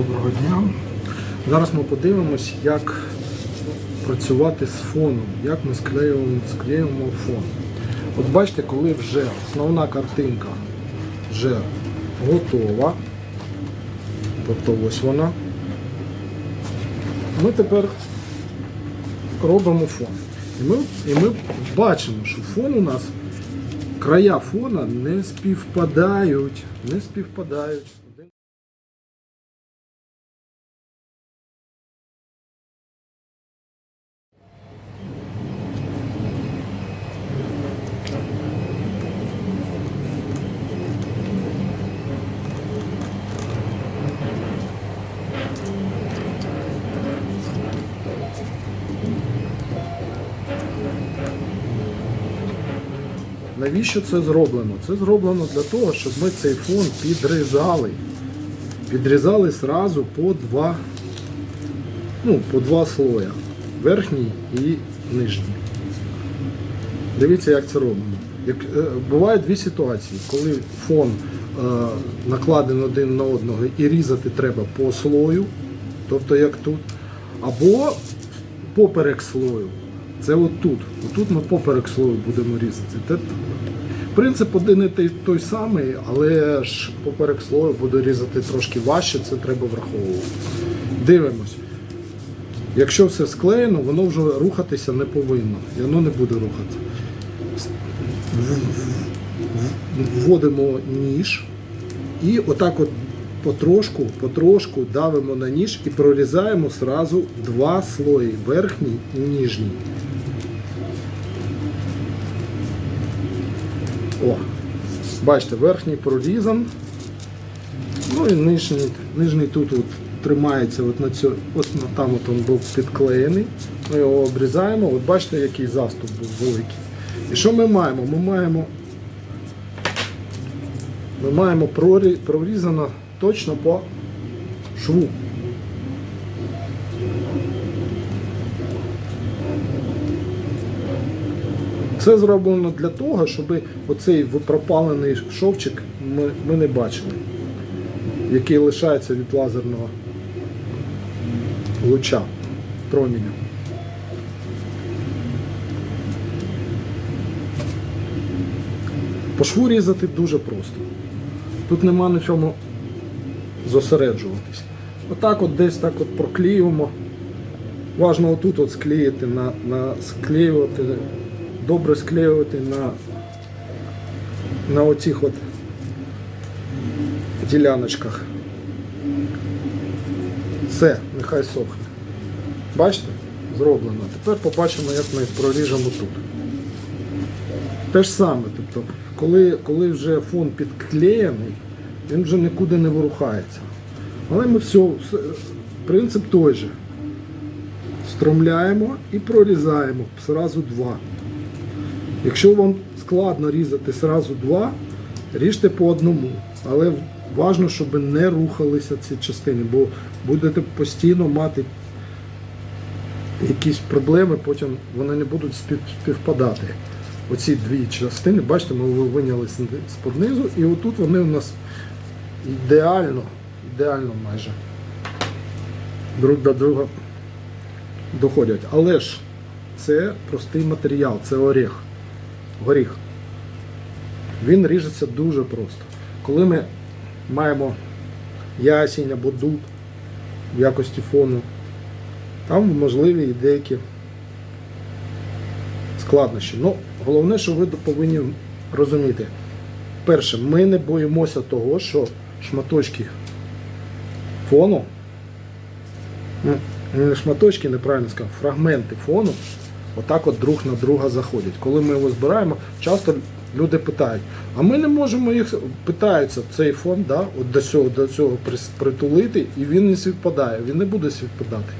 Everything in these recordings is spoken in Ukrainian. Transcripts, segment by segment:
Доброго дня. Зараз ми подивимось, як працювати з фоном, як ми склеюємо, склеюємо фон. От бачите, коли вже основна картинка вже готова, тобто ось вона, ми тепер робимо фон. І ми, і ми бачимо, що фон у нас, края фона не співпадають, не співпадають. Навіщо це зроблено? Це зроблено для того, щоб ми цей фон підрізали. Підрізали зразу по два, ну, по два слоя. Верхній і нижній. Дивіться, як це робимо. Як, е, бувають дві ситуації, коли фон е, накладений один на одного і різати треба по слою, тобто як тут, або поперек слою. Це от тут. Отут ми поперек слою будемо різати. Принцип один і той самий, але ж поперек слою буде різати трошки важче, це треба враховувати. Дивимось. Якщо все склеєно, воно вже рухатися не повинно. І воно не буде рухатися. Вводимо ніж і отак от потрошку, потрошку давимо на ніж і прорізаємо сразу два слої верхній і нижній. О, бачите, верхній прорізан. Ну і нижній, нижній тут от тримається от на цьо, от там от він був підклеєний. Ми його обрізаємо. От бачите, який заступ був великий. І що ми маємо? Ми маємо, ми маємо прорі- прорізано точно по шву. Це зроблено для того, щоб оцей пропалений шовчик ми, ми не бачили, який лишається від лазерного луча проміння. По шву різати дуже просто. Тут нема на чому зосереджуватись. Отак от десь так от проклеюємо. Важно отут от склеїти, на, на склеювати, добре склеювати на, на оцих от діляночках. Все, нехай сохне. Бачите? Зроблено. Тепер побачимо, як ми проріжемо тут. Те ж саме, тобто, коли, коли вже фон підклеєний, він вже нікуди не вирухається. Але ми все, принцип той же. Стромляємо і прорізаємо зразу два. Якщо вам складно різати зразу два, ріжте по одному. Але важливо, щоб не рухалися ці частини, бо будете постійно мати якісь проблеми, потім вони не будуть співпадати. Оці дві частини, бачите, ми виняли з-під низу, і отут вони у нас ідеально, ідеально майже друг до друга доходять. Але ж це простий матеріал, це орех. Горіх. Він ріжеться дуже просто. Коли ми маємо ясінь або дуб в якості фону, там можливі і деякі складнощі. Ну, головне, що ви повинні розуміти. Перше, ми не боїмося того, що шматочки фону, ну, не шматочки, неправильно сказав, фрагменти фону отак от друг на друга заходять. Коли ми його збираємо, часто люди питають, а ми не можемо їх питаються цей фон да, от до цього, до цього притулити, і він не співпадає, він не буде співпадати.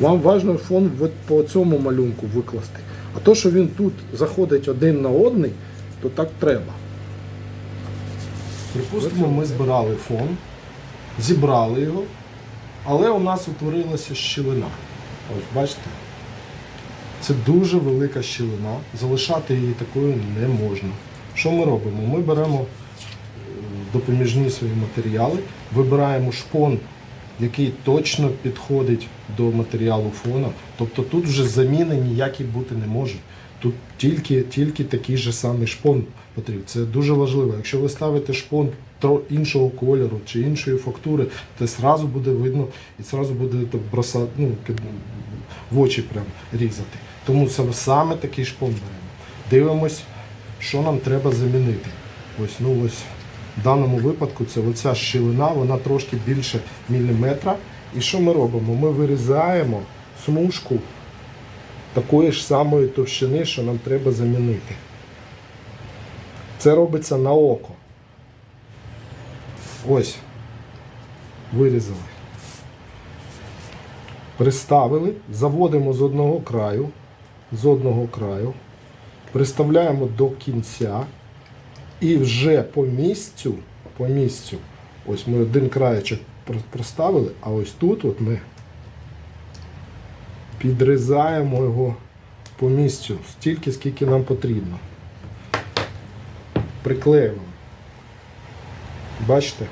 Вам важливо фон по цьому малюнку викласти. А то, що він тут заходить один на одний, то так треба. Припустимо, ми збирали фон, зібрали його, але у нас утворилася щілина. Ось бачите? Це дуже велика щілина. Залишати її такою не можна. Що ми робимо? Ми беремо е, допоміжні свої матеріали, вибираємо шпон який точно підходить до матеріалу фона. Тобто тут вже заміни ніякі бути не можуть. Тут тільки, тільки такий же самий шпон потрібен. Це дуже важливо. Якщо ви ставите шпон іншого кольору чи іншої фактури, то зразу буде видно і зразу буде бросати, ну, в очі прям різати. Тому саме такий шпон беремо. Дивимось, що нам треба замінити. Ось, ну ось в даному випадку це оця щілина, вона трошки більше міліметра. І що ми робимо? Ми вирізаємо смужку такої ж самої товщини, що нам треба замінити. Це робиться на око. Ось. Вирізали. Приставили, заводимо з одного краю, з одного краю, приставляємо до кінця і вже по місцю, по місцю, ось ми один краєчок проставили, а ось тут от ми підрізаємо його по місцю стільки, скільки нам потрібно. Приклеюємо. Бачите?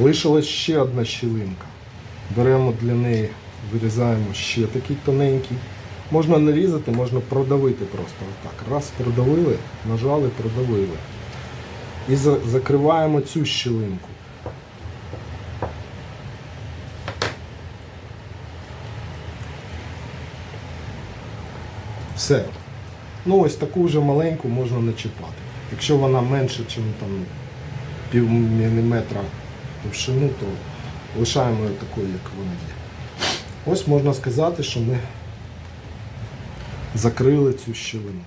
Лишилась ще одна щілинка. Беремо для неї, вирізаємо ще такий тоненький. Можна не різати, можна продавити просто. Отак. Раз продавили, нажали, продавили. І закриваємо цю щілинку. Все. Ну ось таку вже маленьку можна не чіпати. Якщо вона менше, ніж пів міліметра товщину, то лишаємо її такою, як вона є. Ось можна сказати, що ми закрили цю щілину.